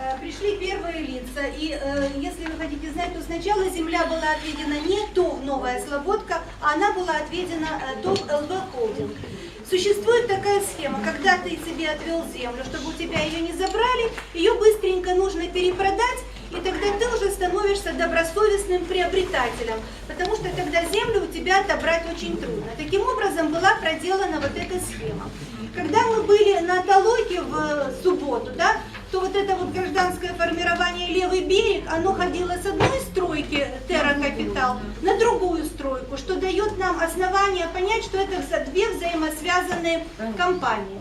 Э, Пришли первые лица, и э, если вы хотите знать, то сначала земля была отведена не ТОВ «Новая Слободка», а она была отведена э, ТОВ ЛВ «Холдинг». Существует такая схема, когда ты себе отвел землю, чтобы у тебя ее не забрали, ее быстренько нужно перепродать, и тогда ты уже становишься добросовестным приобретателем, потому что тогда землю у тебя отобрать очень трудно. Таким образом была проделана вот эта схема. Когда мы были на Толоке в субботу, да, то вот это вот гражданское формирование «Левый берег», оно ходило с одной стройки «Терра Капитал» на другую стройку, что дает нам основание понять, что это вза- две взаимосвязанные компании.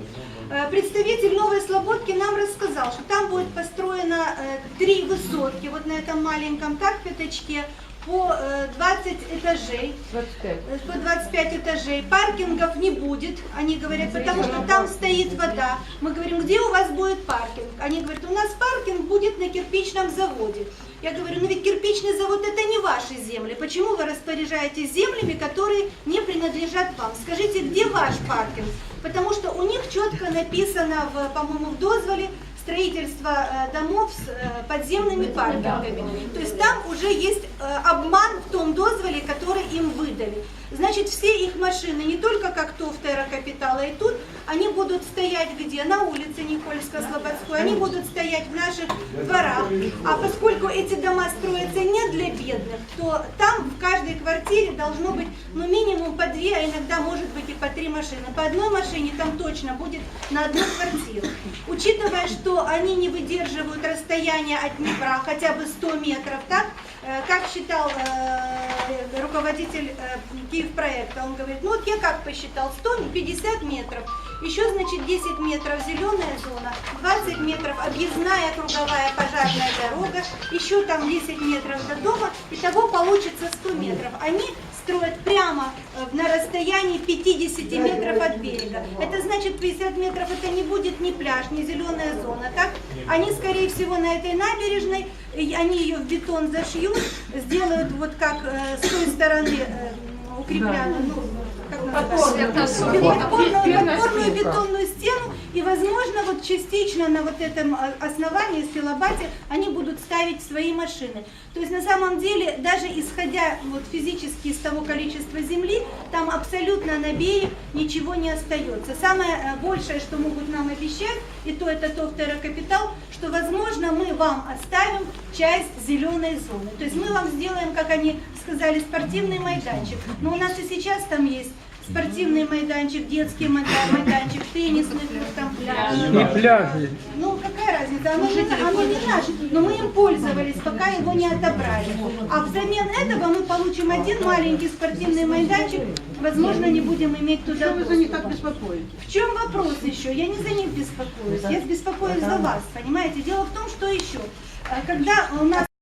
Э, Представитель Новой Слободки нам рассказал, что там будет построено э, три высотки, вот на этом маленьком так пятачке, по э, 20 этажей. 25. Э, по 25 этажей, паркингов не будет, они говорят, потому что там стоит вода. Мы говорим, где у вас будет паркинг? Они говорят, у нас паркинг будет на кирпичном заводе. Я говорю, ну ведь кирпичный завод это не ваши земли. Почему вы распоряжаетесь землями, которые не принадлежат вам? Скажите, где ваш паркинг? Потому что у них четко написано, в, по-моему, в дозволе строительство э, домов с э, подземными паркингами. То есть там уже есть э, обман в том дозволе, выдали. Значит, все их машины, не только как то в Терра Капитала и тут, они будут стоять где? На улице Никольско-Слободской, они будут стоять в наших дворах. А поскольку эти дома строятся не для бедных, то там в каждой квартире должно быть ну минимум по две, а иногда может быть и по три машины. По одной машине там точно будет на одну квартиру. Учитывая, что они не выдерживают расстояние от Днепра хотя бы 100 метров, так? Э, Как считал э, руководитель э, Киевпроекта, он говорит, ну вот я как посчитал, 150 метров, еще значит 10 метров зеленая зона, 20 метров объездная круговая пожарная дорога, еще там 10 метров до дома, итого получится 100 метров. Они строят расстоянии 50 метров от берега. Это значит 50 метров это не будет ни пляж, ни зеленая зона, так? Они, скорее всего, на этой набережной, они ее в бетон зашьют, сделают вот как э, с той стороны э, укрепляют, ну, как называется? подпорную бетонную стену, и, возможно, вот частично на вот этом э, основании, стилобате, они будут ставить свои машины. То есть, на самом деле, даже исходя вот физически из того количества земли, там абсолютно на берег ничего не остается. Самое э, большее, что могут нам обещать, и то это то Капитал, что, возможно, мы вам оставим часть зеленой зоны. То есть мы вам сделаем, как они сказали, спортивный майданчик. Но у нас и сейчас там есть спортивный майданчик, детский майда- майданчик, теннисный клуб, там пляж. И пляжи. Ну, какая разница? Оно не, оно не наше, но мы им пользовались, пока его не отобрали. А взамен этого мы получим один маленький спортивный майданчик, возможно, не будем иметь туда Вы за них так беспокоитесь? в чем вопрос еще? Я не за них беспокоюсь, я беспокоюсь за вас, понимаете? Дело в том, что еще, э, когда у нас